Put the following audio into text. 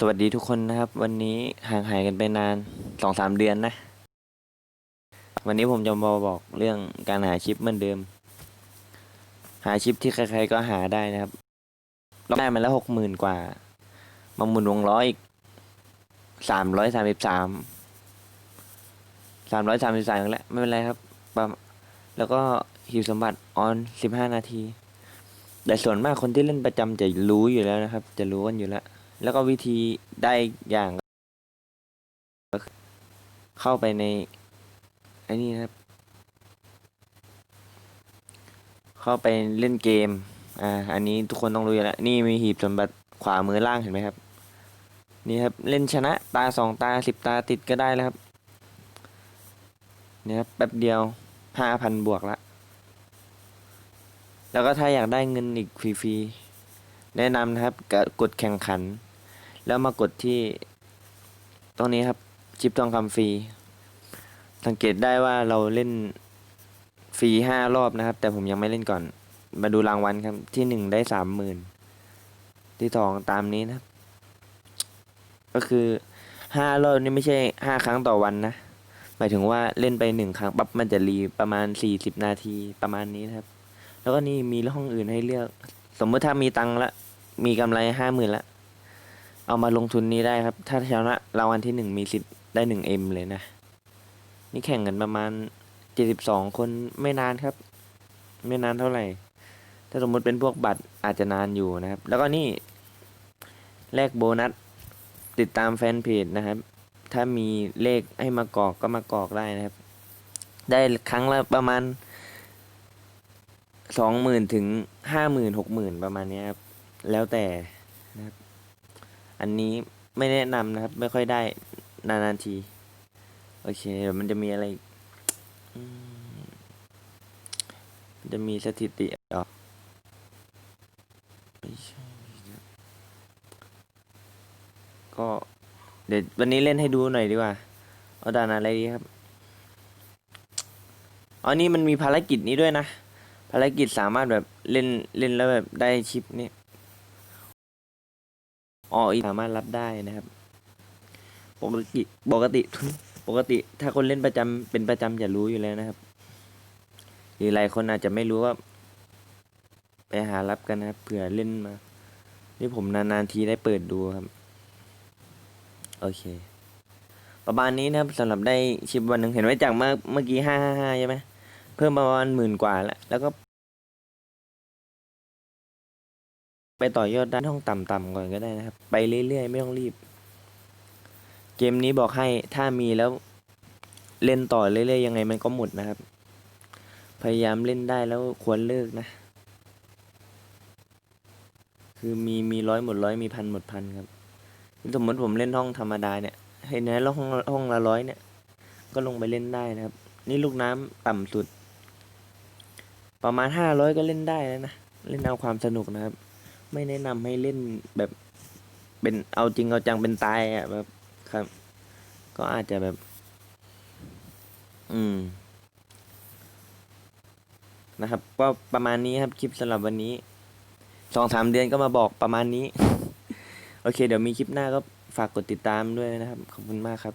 สวัสดีทุกคนนะครับ วันนี้ห่างหายกันไปนานสองสามเดือนนะ วันนี้ผมจะมาบอกเรื่องการหาชิปเหมือนเดิม หาชิปที่ใครๆก็หาได้นะครับเราได้มาแล้วหกหมื่นกว่ามาหมุนวงล้อยอีกสามร้อยสามสิบสามสามร้อยสามสิบสามแล้วไม่เป็นไรครับแล้วก็หิวสมบัติออนสิบห้านาที แต่ส่วนมากคนที่เล่นประจำจะรู้อยู่แล้วนะครับ จะรู้กันอยู่แล้ว แล้วก็วิธีได้อย่างก็คือเข้าไปในไอ้นี่ครับ เข้าไปเล่นเกม อ่า อันนี้ทุกคนต้องรู้อยู่แล้ว นี่มีหีบสมบัติขวามือล่างเห็นไหมครับ นี่ครับเล่นชนะตาสองตาสิบตาติดก็ได้แล้วครับ เนี่ยครับแป๊บเดียวห้าพันบวกละแล้วก็ถ้าอยากได้เงินอีกฟรีๆ แนะนำนะครับกดแข่งขัน แล้วมากดที่ตรงนี้ครับชิปทองคำฟรี สังเกตได้ว่าเราเล่นฟรีห้ารอบนะครับ แต่ผมยังไม่เล่นก่อน มาดูรางวัลครับที่หนึ่งได้สามหมื่นที่สองตามนี้นะก็คือห้ารอบนี่ไม่ใช่ห้าครั้งต่อวันนะ หมายถึงว่าเล่นไปหนึ่งครั้งปั๊บมันจะรีประมาณสี่สิบนาทีประมาณนี้นะครับ แล้วก็นี่มีห้องอื่นให้เลือก สมมติถ้ามีตังค์ละมีกำไรห้าหมื่นละ เอามาลงทุนนี้ได้ครับ ถ้าชนะรางวัลที่หนึ่งมีสิทธิ์ได้หนึ่งเอ็มเลยนะ นี่แข่งกันประมาณเจ็ดสิบสองคนไม่นานครับ ไม่นานเท่าไหร่ ถ้าสมมติเป็นพวกบัตรอาจจะนานอยู่นะครับ แล้วก็นี่แลกโบนัสติดตามแฟนเพจนะครับ ถ้ามีเลขให้มากรอกก็มากรอกได้นะครับ ได้ครั้งละประมาณสองหมื่นถึงห้าหมื่นหกหมื่นประมาณนี้ครับ แล้วแต่นะครับ อันนี้ไม่แนะนำนะครับ ไม่ค่อยได้นานๆที โอเคเดี๋ยวมันจะมีอะไรมันจะมีสถิติอ๋อไม่ใช่ก็เดี๋ยววันนี้เล่นให้ดูหน่อยดีกว่า เอาด่านอะไรดีครับอ๋อนี่มันมีภารกิจนี้ด้วยนะ ภารกิจสามารถแบบเล่นเล่นแล้วแบบได้ชิปนี่ อออีสามารถรับได้นะครับ ปกติปกติ ปกติ ถ้าคนเล่นประจำเป็นประจำจะรู้อยู่แล้วนะครับ หรือหลายคนอาจจะไม่รู้ว่า ไปหารับกันนะครับเผื่อเล่นมา นี่ผมนานๆทีได้เปิดดูครับ โอเค ประมาณนี้นะครับสำหรับได้ชิปวันหนึ่งเห็นไว้จากเมื่อเมื่อกี้ห้าห้าห้าใช่ไหมเพิ่มประมาณหมื่นกว่าแล้วแล้วก็ ไปต่อยอดด้านห้องต่ำๆก่อนก็ได้นะครับ ไปเรื่อยๆ ไม่ต้องรีบ เกมนี้บอกให้ถ้ามีแล้วเล่นต่อเรื่อยๆ ยังไงมันก็หมดนะครับ พยายามเล่นได้แล้วควรเลิกนะ คือมีมีร้อยหมดร้อยมีพันหมดพันครับสมมติผมเล่นห้องธรรมดาเนี่ยเห็นไหมแล้วห้องห้องละร้อยเนี่ย ก็ลงไปเล่นได้นะครับ นี่ลูกน้ำต่ำสุด ประมาณห้าร้อยก็เล่นได้แล้วนะ เล่นเอาความสนุกนะครับ ไม่แนะนำให้เล่นแบบเป็นเอาจริงเอาจังเป็นตายอะแบบครับ ก็อาจจะแบบ อืม นะครับ ก็ประมาณนี้ครับคลิปสำหรับวันนี้สองสามเดือนก็มาบอกประมาณนี้ โอเค เดี๋ยวมีคลิปหน้าก็ฝากกดติดตามด้วยนะครับ ขอบคุณมากครับ